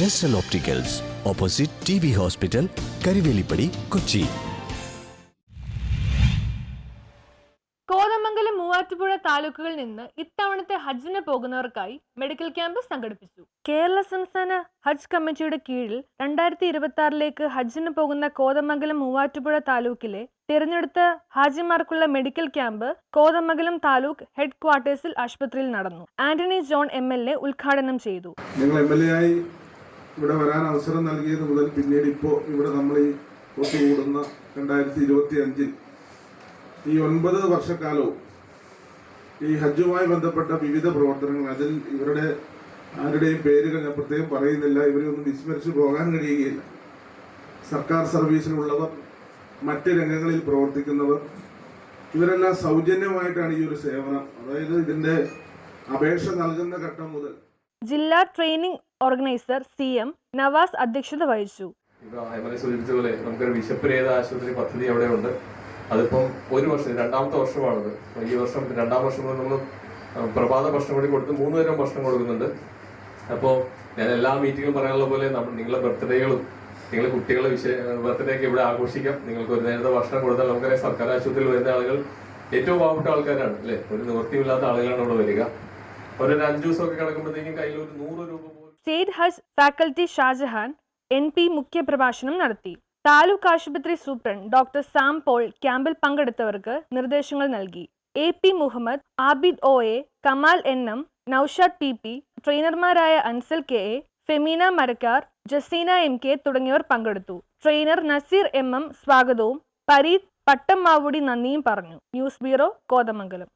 ജെസ്റ്റൽ opticals opposite T B hospital Karivelippady Kochi Kothamangalam Muvattupuzha താലൂക്കുകളിൽ നിന്ന് ഇത്തവണത്തെ ഹജ്ജിന് പോകുന്നവർക്കായി മെഡിക്കൽ ക്യാമ്പ് സംഘടിപ്പിച്ചു. കേരള സംസ്ഥാന ഹജ്ജ് കമ്മിറ്റിയുടെ കീഴിൽ രണ്ടായിരത്തി ഇരുപത്തി ആറിലേക്ക് ഹജ്ജിന് പോകുന്ന കോതമംഗലം മൂവാറ്റുപുഴ താലൂക്കിലെ തിരഞ്ഞെടുത്ത ഹാജിമാർക്കുള്ള medical camp Kothamangalam taluk head ക്വാർട്ടേഴ്സിൽ ആശുപത്രിയിൽ നടന്നു. Antony John M L A ഉദ്ഘാടനം ചെയ്തു. ഇവിടെ വരാൻ അവസരം നൽകിയത് മുതൽ പിന്നീട് ഇപ്പോൾ ഇവിടെ നമ്മൾ ഈ ഒത്തുകൂടുന്ന രണ്ടായിരത്തി ഇരുപത്തി അഞ്ചിൽ ഈ ഒൻപത് വർഷക്കാലവും ഈ ഹജ്ജുമായി ബന്ധപ്പെട്ട വിവിധ പ്രവർത്തനങ്ങൾ അതിൽ ഇവരുടെ ആരുടെയും പേരുകൾ ഞാൻ പ്രത്യേകം പറയുന്നില്ല ഇവരെ ഒന്നും വിസ്മരിച്ചു പോകാൻ കഴിയുകയില്ല. സർക്കാർ സർവീസിലുള്ളവർ മറ്റ് രംഗങ്ങളിൽ പ്രവർത്തിക്കുന്നവർ ഇവരെല്ലാം സൗജന്യമായിട്ടാണ് ഈ ഒരു സേവനം. അതായത് ഇതിന്റെ അപേക്ഷ നൽകുന്ന ഘട്ടം മുതൽ ജില്ലാ training organiser C M Navas അധ്യക്ഷത വഹിച്ചു. ഇപ്പൊ എം സൂചിപ്പിച്ച പോലെ നമുക്കൊരു വിശപ്പുരേത ആശുപത്രി പദ്ധതി അവിടെ ഉണ്ട്. അതിപ്പം ഒരു വർഷം രണ്ടാമത്തെ വർഷമാണത്. ഈ വർഷം രണ്ടാം വർഷം നമ്മൾ പ്രഭാത ഭക്ഷണം കൂടി കൊടുത്ത് മൂന്ന് തരം ഭക്ഷണം കൊടുക്കുന്നുണ്ട്. അപ്പോൾ ഞാൻ എല്ലാ മീറ്റിങ്ങും പറയാനുള്ള പോലെ നമ്മൾ നിങ്ങളുടെ ബർത്ത്ഡേകളും നിങ്ങളുടെ കുട്ടികളെ വിഷയ ബർത്ത്ഡേ ഒക്കെ ഇവിടെ ആഘോഷിക്കാം. നിങ്ങൾക്ക് ഒരു നേരത്തെ ഭക്ഷണം കൊടുത്താൽ നമുക്കറിയാം സർക്കാർ ആശുപത്രിയിൽ വരുന്ന ആളുകൾ ഏറ്റവും പാവപ്പെട്ട ആൾക്കാരാണ് അല്ലേ? ഒരു നിവൃത്തിയില്ലാത്ത ആളുകളാണ് ഇവിടെ വരിക. ഒരു state Hajj faculty Shajahan N P മുഖ്യപ്രഭാഷണം നടത്തി. താലൂക്ക് ആശുപത്രി സൂപ്രണ്ട് ഡോക്ടർ സാം പോൾ ക്യാമ്പിൽ പങ്കെടുത്തവർക്ക് നിർദ്ദേശങ്ങൾ നൽകി. A P Muhammad Abid O A Kamal N M Noushad P P ട്രെയിനർമാരായ Ansal K A Femina Marakkar Jaseena M K തുടങ്ങിയവർ പങ്കെടുത്തു. ട്രെയിനർ നസീർ എം എം സ്വാഗതവും പരീത് പട്ടം മാവുടി നന്ദിയും പറഞ്ഞു. News bureau Kothamangalam.